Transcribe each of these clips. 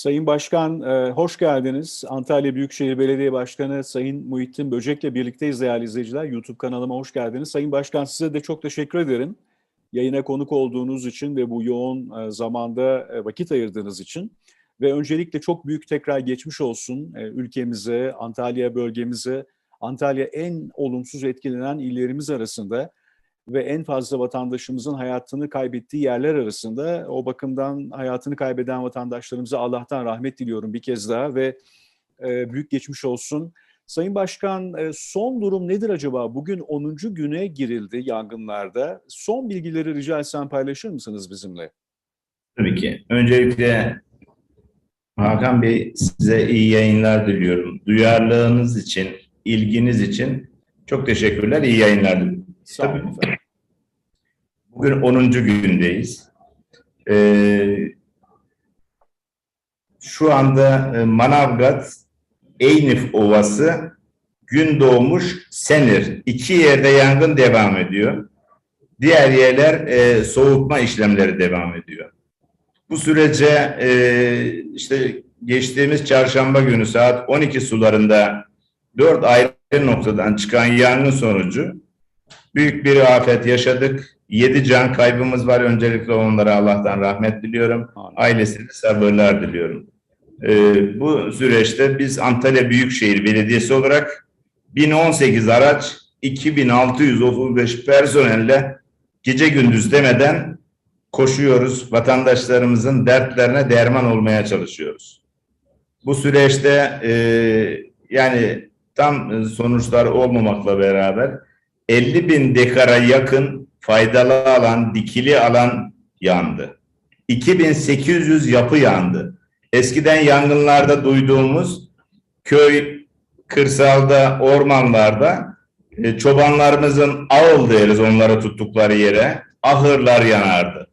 Sayın Başkan e, hoş geldiniz. Antalya Büyükşehir Belediye Başkanı Sayın Muhittin Böcek'le birlikteyiz değerli izleyiciler. YouTube kanalıma hoş geldiniz. Sayın Başkan size de çok teşekkür ederim. Yayına konuk olduğunuz için ve bu yoğun e, zamanda e, vakit ayırdığınız için. Ve öncelikle çok büyük tekrar geçmiş olsun ülkemize, Antalya bölgemize. Antalya en olumsuz etkilenen illerimiz arasında ve en fazla vatandaşımızın hayatını kaybettiği yerler arasında. O bakımdan hayatını kaybeden vatandaşlarımıza Allah'tan rahmet diliyorum bir kez daha ve e, büyük geçmiş olsun. Sayın Başkan e, son durum nedir acaba? Bugün 10. güne girildi yangınlarda. Son bilgileri rica etsem paylaşır mısınız bizimle? Tabii ki. Öncelikle Hakan Bey size iyi yayınlar diliyorum. Duyarlılığınız için, ilginiz için çok teşekkürler. İyi yayınlar diliyorum. Sağ olun efendim. Bugün 10. gündeyiz. Ee, şu anda e, Manavgat, Eynif Ovası, gün doğmuş Senir. İki yerde yangın devam ediyor. Diğer yerler e, soğutma işlemleri devam ediyor. Bu sürece e, işte geçtiğimiz çarşamba günü saat 12 sularında dört ayrı noktadan çıkan yangın sonucu büyük bir afet yaşadık. Yedi can kaybımız var. Öncelikle onlara Allah'tan rahmet diliyorum. Ailesine sabırlar diliyorum. Ee, bu süreçte biz Antalya Büyükşehir Belediyesi olarak 1018 araç, 2635 personelle gece gündüz demeden koşuyoruz. Vatandaşlarımızın dertlerine derman olmaya çalışıyoruz. Bu süreçte e, yani tam sonuçlar olmamakla beraber 50 bin dekara yakın faydalı alan, dikili alan yandı. 2800 yapı yandı. Eskiden yangınlarda duyduğumuz köy, kırsalda, ormanlarda e, çobanlarımızın ağıl deriz onları tuttukları yere ahırlar yanardı.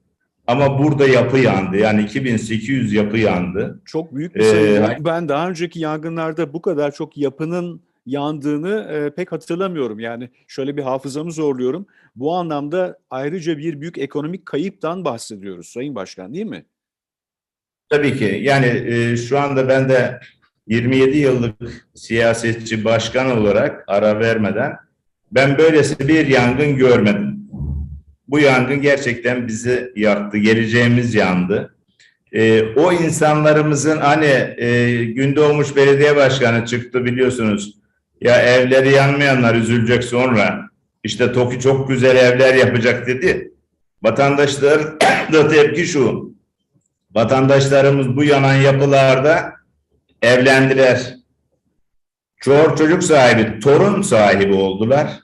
Ama burada yapı yandı. Yani 2800 yapı yandı. Çok büyük bir sayı. Ee, ben daha önceki yangınlarda bu kadar çok yapının yandığını e, pek hatırlamıyorum. Yani şöyle bir hafızamı zorluyorum. Bu anlamda ayrıca bir büyük ekonomik kayıptan bahsediyoruz Sayın Başkan değil mi? Tabii ki. Yani e, şu anda ben de 27 yıllık siyasetçi başkan olarak ara vermeden ben böylesi bir yangın görmedim. Bu yangın gerçekten bizi yaktı. Geleceğimiz yandı. E, o insanlarımızın hani e, Gündoğmuş Belediye Başkanı çıktı biliyorsunuz ya evleri yanmayanlar üzülecek sonra. İşte TOKİ çok güzel evler yapacak dedi. Vatandaşlar da tepki şu. Vatandaşlarımız bu yanan yapılarda evlendiler. Çoğu çocuk sahibi, torun sahibi oldular.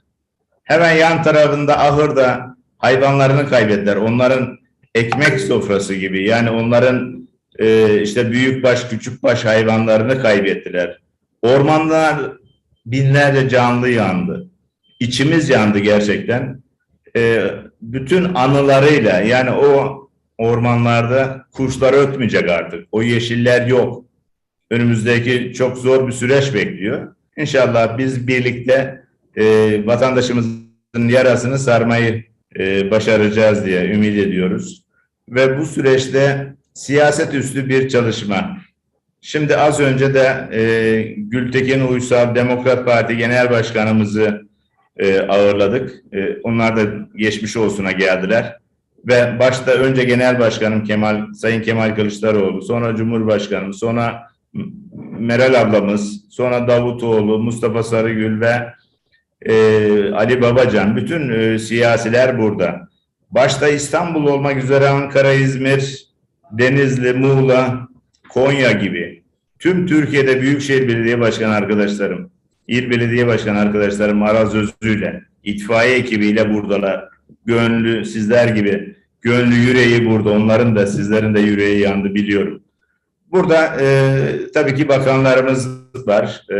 Hemen yan tarafında ahırda hayvanlarını kaybettiler. Onların ekmek sofrası gibi. Yani onların e, işte büyük baş, küçük baş hayvanlarını kaybettiler. Ormanlar binlerce canlı yandı. İçimiz yandı gerçekten. E, bütün anılarıyla yani o ormanlarda kuşlar ötmeyecek artık. O yeşiller yok. Önümüzdeki çok zor bir süreç bekliyor. İnşallah biz birlikte e, vatandaşımızın yarasını sarmayı e, başaracağız diye ümit ediyoruz. Ve bu süreçte siyaset üstü bir çalışma, Şimdi az önce de e, Gültekin Uysal Demokrat Parti Genel Başkanımızı e, ağırladık. E, onlar da geçmiş olsuna geldiler. Ve başta önce Genel Başkanım Kemal Sayın Kemal Kılıçdaroğlu, sonra Cumhurbaşkanımız, sonra Meral ablamız, sonra Davutoğlu, Mustafa Sarıgül ve e, Ali Babacan, bütün e, siyasiler burada. Başta İstanbul olmak üzere Ankara, İzmir, Denizli, Muğla, Konya gibi tüm Türkiye'de Büyükşehir Belediye Başkanı arkadaşlarım, İl Belediye Başkanı arkadaşlarım Araz Özlü'yle, itfaiye ekibiyle buradalar. Gönlü sizler gibi, gönlü yüreği burada. Onların da sizlerin de yüreği yandı biliyorum. Burada e, tabii ki bakanlarımız var. E,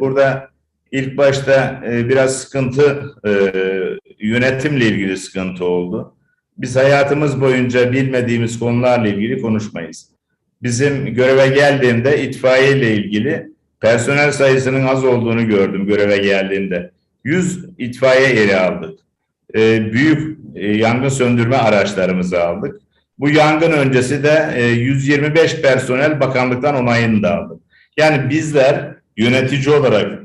burada ilk başta e, biraz sıkıntı, e, yönetimle ilgili sıkıntı oldu. Biz hayatımız boyunca bilmediğimiz konularla ilgili konuşmayız bizim göreve geldiğimde itfaiye ile ilgili personel sayısının az olduğunu gördüm göreve geldiğimde. 100 itfaiye yeri aldık. E, büyük e, yangın söndürme araçlarımızı aldık. Bu yangın öncesi de e, 125 personel bakanlıktan onayını da aldı. Yani bizler yönetici olarak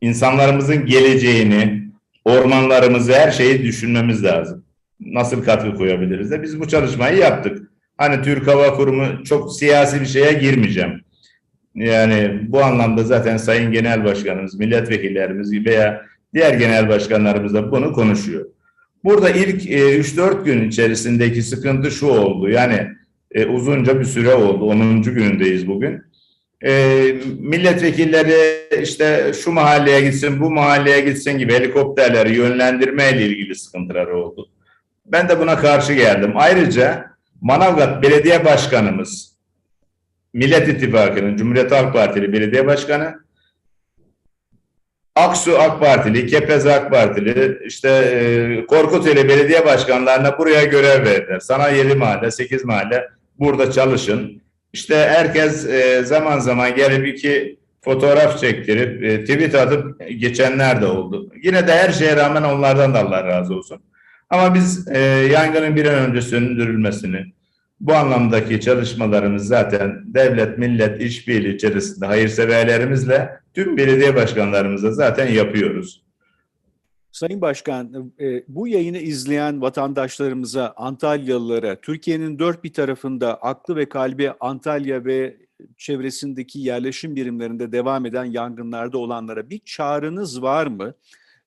insanlarımızın geleceğini, ormanlarımızı, her şeyi düşünmemiz lazım. Nasıl katkı koyabiliriz de biz bu çalışmayı yaptık. Hani Türk Hava Kurumu çok siyasi bir şeye girmeyeceğim. Yani bu anlamda zaten Sayın Genel Başkanımız, milletvekillerimiz veya diğer genel başkanlarımız da bunu konuşuyor. Burada ilk e, 3-4 gün içerisindeki sıkıntı şu oldu. Yani e, uzunca bir süre oldu. 10. günündeyiz bugün. E, milletvekilleri işte şu mahalleye gitsin, bu mahalleye gitsin gibi helikopterleri yönlendirme ile ilgili sıkıntılar oldu. Ben de buna karşı geldim. Ayrıca Manavgat Belediye Başkanımız, Millet İttifakı'nın Cumhuriyet Halk Partili Belediye Başkanı, Aksu AK Partili, Kepez AK Partili, işte e, Korkuteli Belediye Başkanlarına buraya görev verdiler. Sana 7 mahalle, 8 mahalle burada çalışın. İşte herkes e, zaman zaman gelip iki fotoğraf çektirip e, tweet atıp geçenler de oldu. Yine de her şeye rağmen onlardan da Allah razı olsun. Ama biz e, yangının bir an önce söndürülmesini, bu anlamdaki çalışmalarımız zaten devlet millet işbirliği içerisinde hayırseverlerimizle tüm belediye başkanlarımızla zaten yapıyoruz. Sayın Başkan, e, bu yayını izleyen vatandaşlarımıza, Antalyalılara, Türkiye'nin dört bir tarafında aklı ve kalbi Antalya ve çevresindeki yerleşim birimlerinde devam eden yangınlarda olanlara bir çağrınız var mı?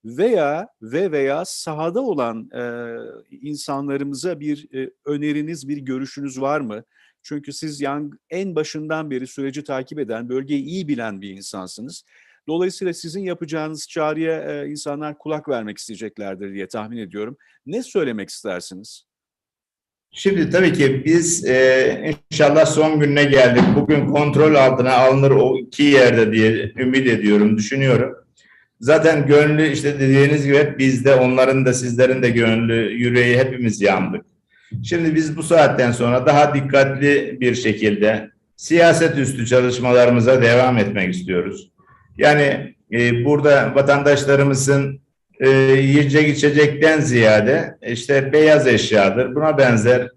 Veya ve veya sahada olan e, insanlarımıza bir e, öneriniz, bir görüşünüz var mı? Çünkü siz yang en başından beri süreci takip eden, bölgeyi iyi bilen bir insansınız. Dolayısıyla sizin yapacağınız çağrıya e, insanlar kulak vermek isteyeceklerdir diye tahmin ediyorum. Ne söylemek istersiniz? Şimdi tabii ki biz e, inşallah son gününe geldik. Bugün kontrol altına alınır o iki yerde diye ümit ediyorum, düşünüyorum. Zaten gönlü işte dediğiniz gibi hep bizde, onların da sizlerin de gönlü, yüreği hepimiz yandık. Şimdi biz bu saatten sonra daha dikkatli bir şekilde siyaset üstü çalışmalarımıza devam etmek istiyoruz. Yani e, burada vatandaşlarımızın e, yiyecek içecekten ziyade işte beyaz eşyadır. Buna benzer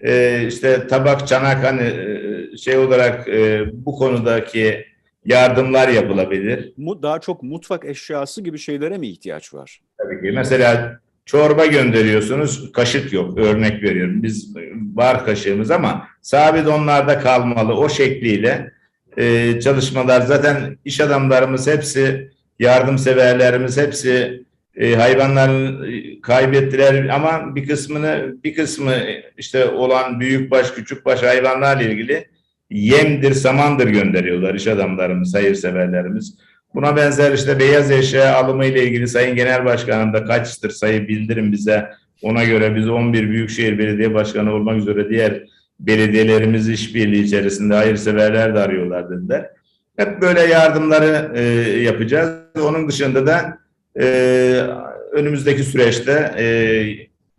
e, işte tabak, çanak hani e, şey olarak e, bu konudaki yardımlar yapılabilir. Daha çok mutfak eşyası gibi şeylere mi ihtiyaç var? Tabii ki. Mesela çorba gönderiyorsunuz, kaşık yok. Örnek veriyorum. Biz var kaşığımız ama sabit onlarda kalmalı. O şekliyle e, çalışmalar zaten iş adamlarımız hepsi yardımseverlerimiz hepsi e, hayvanları kaybettiler ama bir kısmını bir kısmı işte olan büyük baş küçük baş hayvanlarla ilgili yemdir samandır gönderiyorlar iş adamlarımız hayırseverlerimiz. Buna benzer işte beyaz eşya alımı ile ilgili Sayın Genel Başkanım da kaçtır sayı bildirin bize. Ona göre biz 11 Büyükşehir Belediye Başkanı olmak üzere diğer belediyelerimiz işbirliği içerisinde hayırseverler de arıyorlar dediler. Hep böyle yardımları e, yapacağız. Onun dışında da e, önümüzdeki süreçte e,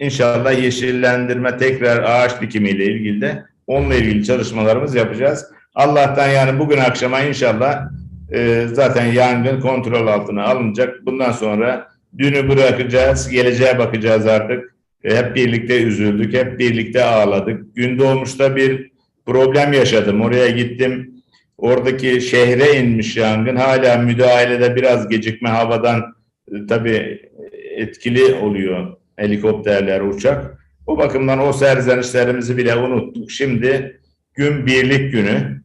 inşallah yeşillendirme tekrar ağaç dikimiyle ilgili de onunla ilgili çalışmalarımız yapacağız. Allah'tan yani bugün akşama inşallah e, zaten yangın kontrol altına alınacak. Bundan sonra dünü bırakacağız, geleceğe bakacağız artık. E, hep birlikte üzüldük, hep birlikte ağladık. Gün doğmuşta bir problem yaşadım. Oraya gittim. Oradaki şehre inmiş yangın. Hala müdahalede biraz gecikme havadan e, tabii etkili oluyor helikopterler, uçak. O bakımdan o serzenişlerimizi bile unuttuk. Şimdi gün birlik günü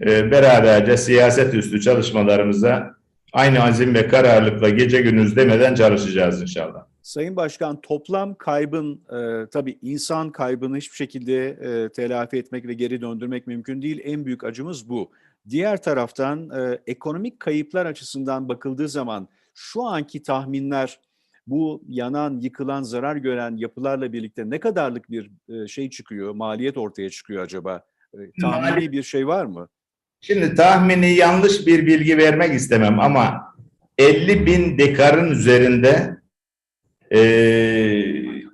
e, beraberce siyaset üstü çalışmalarımıza aynı azim ve kararlılıkla gece gündüz demeden çalışacağız inşallah. Sayın Başkan toplam kaybın e, tabii insan kaybını hiçbir şekilde e, telafi etmek ve geri döndürmek mümkün değil. En büyük acımız bu. Diğer taraftan e, ekonomik kayıplar açısından bakıldığı zaman şu anki tahminler bu yanan, yıkılan, zarar gören yapılarla birlikte ne kadarlık bir e, şey çıkıyor, maliyet ortaya çıkıyor acaba? E, tahmini bir şey var mı? Şimdi tahmini yanlış bir bilgi vermek istemem ama 50 bin dekarın üzerinde e,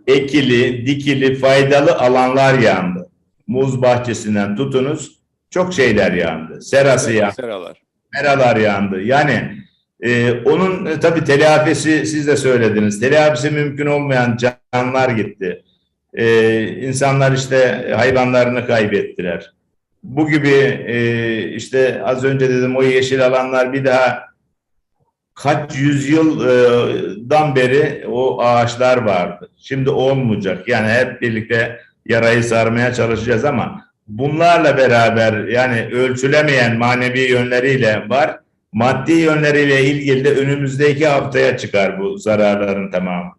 ekili, dikili, faydalı alanlar yandı. Muz bahçesinden tutunuz çok şeyler yandı. Serası evet, yandı. Seralar. Meralar yandı. Yani e, onun e, tabii telafisi siz de söylediniz. Telafisi mümkün olmayan canlar gitti. E, insanlar işte hayvanlarını kaybettiler. Bu gibi e, işte az önce dedim o yeşil alanlar bir daha kaç yüzyıldan beri o ağaçlar vardı. Şimdi olmayacak. Yani hep birlikte yarayı sarmaya çalışacağız ama bunlarla beraber yani ölçülemeyen manevi yönleriyle var. Maddi yönleriyle ilgili de önümüzdeki haftaya çıkar bu zararların tamamı.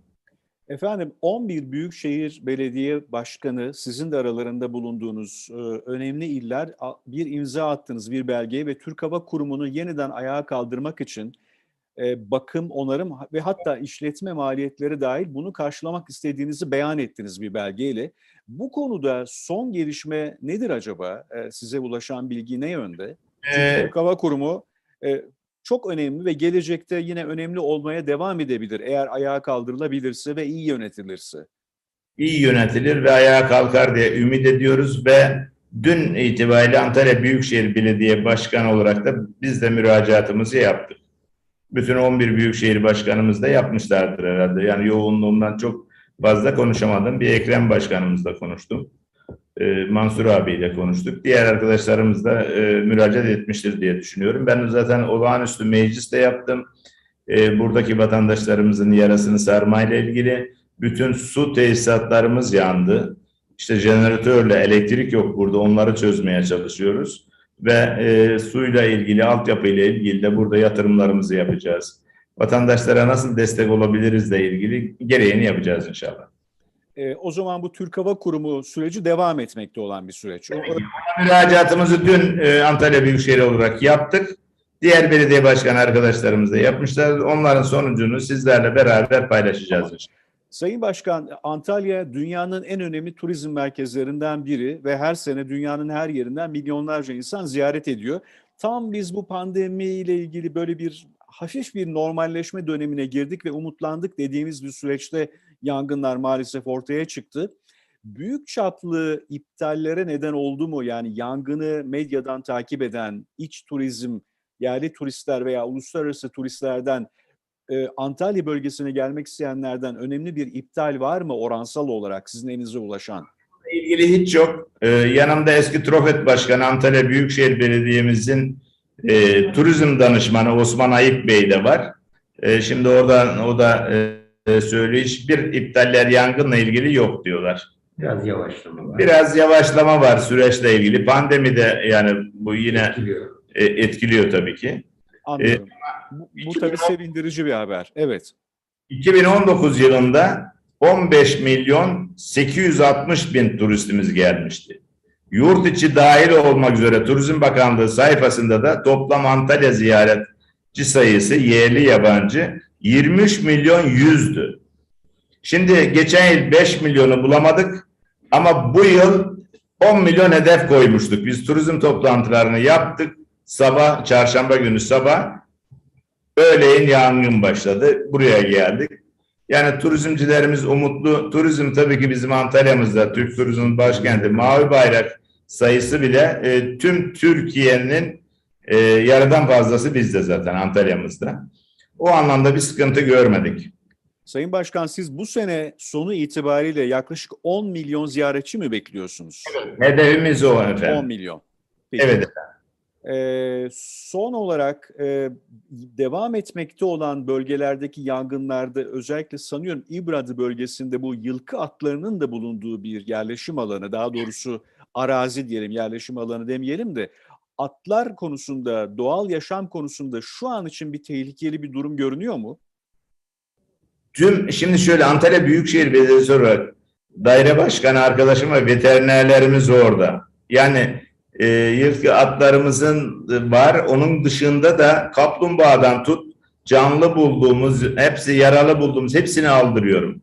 Efendim 11 Büyükşehir Belediye Başkanı sizin de aralarında bulunduğunuz e, önemli iller bir imza attınız bir belgeye ve Türk Hava Kurumu'nu yeniden ayağa kaldırmak için e, bakım, onarım ve hatta işletme maliyetleri dahil bunu karşılamak istediğinizi beyan ettiniz bir belgeyle. Bu konuda son gelişme nedir acaba? E, size ulaşan bilgi ne yönde? Ee, Türk Hava Kurumu çok önemli ve gelecekte yine önemli olmaya devam edebilir eğer ayağa kaldırılabilirse ve iyi yönetilirse. iyi yönetilir ve ayağa kalkar diye ümit ediyoruz ve dün itibariyle Antalya Büyükşehir Belediye Başkanı olarak da biz de müracaatımızı yaptık. Bütün 11 Büyükşehir Başkanımız da yapmışlardır herhalde. Yani yoğunluğumdan çok fazla konuşamadım. Bir Ekrem Başkanımızla konuştum. Ee, Mansur abiyle konuştuk. Diğer arkadaşlarımız da e, müracaat etmiştir diye düşünüyorum. Ben zaten olağanüstü meclis de yaptım. Ee, buradaki vatandaşlarımızın yarasını sarmayla ilgili bütün su tesisatlarımız yandı. İşte jeneratörle elektrik yok burada onları çözmeye çalışıyoruz. Ve e, suyla ilgili, altyapıyla ilgili de burada yatırımlarımızı yapacağız. Vatandaşlara nasıl destek olabiliriz de ilgili gereğini yapacağız inşallah. E, o zaman bu Türk Hava Kurumu süreci devam etmekte olan bir süreç. O- Müracaatımızı dün e, Antalya Büyükşehir olarak yaptık. Diğer belediye başkan arkadaşlarımız da yapmışlar. Onların sonucunu sizlerle beraber paylaşacağız inşallah. Sayın Başkan, Antalya dünyanın en önemli turizm merkezlerinden biri ve her sene dünyanın her yerinden milyonlarca insan ziyaret ediyor. Tam biz bu pandemiyle ilgili böyle bir hafif bir normalleşme dönemine girdik ve umutlandık dediğimiz bir süreçte yangınlar maalesef ortaya çıktı. Büyük çaplı iptallere neden oldu mu? Yani yangını medyadan takip eden iç turizm, yerli turistler veya uluslararası turistlerden e, Antalya bölgesine gelmek isteyenlerden önemli bir iptal var mı oransal olarak sizin elinize ulaşan? ilgili hiç yok. Ee, yanımda eski Trofet Başkanı Antalya Büyükşehir Belediye'mizin e, turizm danışmanı Osman Ayık Bey de var. E, şimdi orada o da e, söylüyor hiçbir iptaller yangınla ilgili yok diyorlar. Biraz yavaşlama var. Biraz yavaşlama var süreçle ilgili. Pandemi de yani bu yine Etkiliyor. e, etkiliyor tabii ki. Anlıyorum. bu, bu tabii sevindirici bir haber. Evet. 2019 yılında 15 milyon 860 bin turistimiz gelmişti. Yurt içi dahil olmak üzere Turizm Bakanlığı sayfasında da toplam Antalya ziyaretçi sayısı yerli yabancı 23 milyon 100'dü. Şimdi geçen yıl 5 milyonu bulamadık ama bu yıl 10 milyon hedef koymuştuk. Biz turizm toplantılarını yaptık. Sabah, çarşamba günü sabah öğleyin yangın başladı. Buraya geldik. Yani turizmcilerimiz umutlu. Turizm tabii ki bizim Antalya'mızda, Türk turizmin başkenti. Mavi bayrak sayısı bile e, tüm Türkiye'nin e, yarıdan fazlası bizde zaten Antalya'mızda. O anlamda bir sıkıntı görmedik. Sayın Başkan siz bu sene sonu itibariyle yaklaşık 10 milyon ziyaretçi mi bekliyorsunuz? Hedefimiz o 10 efendim. milyon. Peki. Evet. Ee, son olarak e, devam etmekte olan bölgelerdeki yangınlarda özellikle sanıyorum İbradı bölgesinde bu yılkı atlarının da bulunduğu bir yerleşim alanı daha doğrusu arazi diyelim yerleşim alanı demeyelim de atlar konusunda doğal yaşam konusunda şu an için bir tehlikeli bir durum görünüyor mu? Tüm şimdi şöyle Antalya Büyükşehir Belediyesi olarak daire başkanı arkadaşım ve veterinerlerimiz orada. Yani e, yırtkı atlarımızın var. Onun dışında da kaplumbağadan tut canlı bulduğumuz, hepsi yaralı bulduğumuz hepsini aldırıyorum.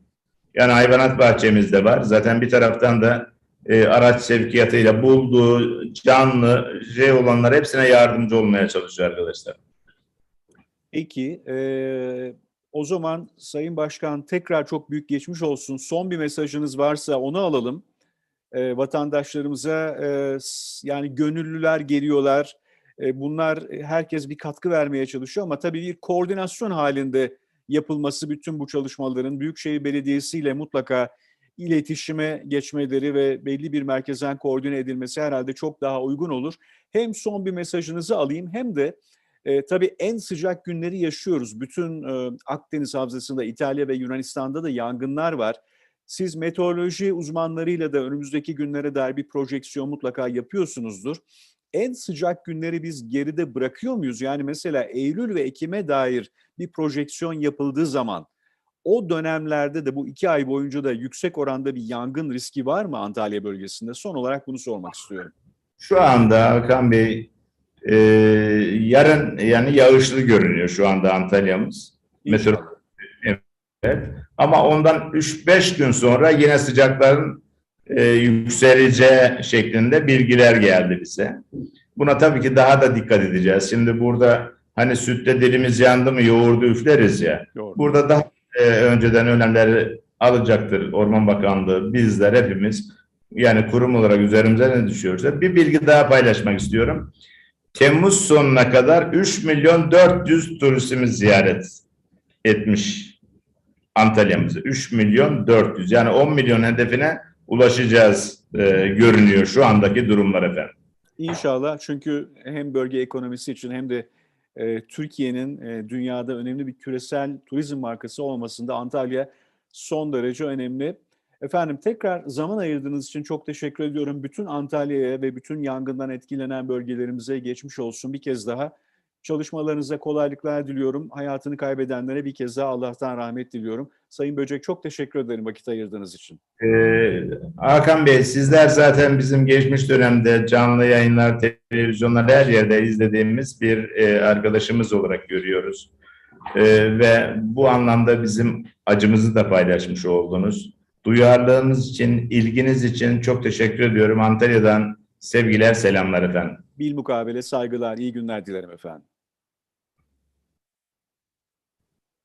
Yani hayvanat bahçemizde var. Zaten bir taraftan da e, araç sevkiyatıyla bulduğu canlı şey olanlar hepsine yardımcı olmaya çalışıyor arkadaşlar. Peki, eee, o zaman Sayın Başkan tekrar çok büyük geçmiş olsun. Son bir mesajınız varsa onu alalım. Eee, vatandaşlarımıza s- yani gönüllüler geliyorlar. E, bunlar e, herkes bir katkı vermeye çalışıyor ama tabii bir koordinasyon halinde yapılması bütün bu çalışmaların Büyükşehir Belediyesi ile mutlaka iletişime geçmeleri ve belli bir merkezden koordine edilmesi herhalde çok daha uygun olur. Hem son bir mesajınızı alayım hem de e, tabii en sıcak günleri yaşıyoruz. Bütün e, Akdeniz Havzası'nda, İtalya ve Yunanistan'da da yangınlar var. Siz meteoroloji uzmanlarıyla da önümüzdeki günlere dair bir projeksiyon mutlaka yapıyorsunuzdur. En sıcak günleri biz geride bırakıyor muyuz? Yani mesela Eylül ve Ekim'e dair bir projeksiyon yapıldığı zaman o dönemlerde de bu iki ay boyunca da yüksek oranda bir yangın riski var mı Antalya bölgesinde? Son olarak bunu sormak istiyorum. Şu anda Hakan Bey e, yarın yani yağışlı görünüyor şu anda Antalya'mız. Meteor Evet. Ama ondan 3-5 gün sonra yine sıcakların e, yükseleceği şeklinde bilgiler geldi bize. Buna tabii ki daha da dikkat edeceğiz. Şimdi burada hani sütte dilimiz yandı mı yoğurdu üfleriz ya. Doğru. Burada daha e, önceden önlemleri alacaktır Orman Bakanlığı, bizler hepimiz. Yani kurum olarak üzerimize ne düşüyorsa bir bilgi daha paylaşmak istiyorum. Temmuz sonuna kadar 3 milyon 400 turistimiz ziyaret etmiş Antalya'mızı. 3 milyon 400 yani 10 milyon hedefine ulaşacağız e, görünüyor şu andaki durumlar efendim. İnşallah çünkü hem bölge ekonomisi için hem de e, Türkiye'nin e, dünyada önemli bir küresel turizm markası olmasında Antalya son derece önemli. Efendim tekrar zaman ayırdığınız için çok teşekkür ediyorum. Bütün Antalya'ya ve bütün yangından etkilenen bölgelerimize geçmiş olsun bir kez daha. Çalışmalarınıza kolaylıklar diliyorum. Hayatını kaybedenlere bir kez daha Allah'tan rahmet diliyorum. Sayın Böcek çok teşekkür ederim vakit ayırdığınız için. Ee, Hakan Bey sizler zaten bizim geçmiş dönemde canlı yayınlar, televizyonlar her yerde izlediğimiz bir e, arkadaşımız olarak görüyoruz. Ee, ve bu anlamda bizim acımızı da paylaşmış oldunuz. Duyarlılığınız için, ilginiz için çok teşekkür ediyorum. Antalya'dan sevgiler, selamlar efendim. Bilmukabele saygılar, iyi günler dilerim efendim.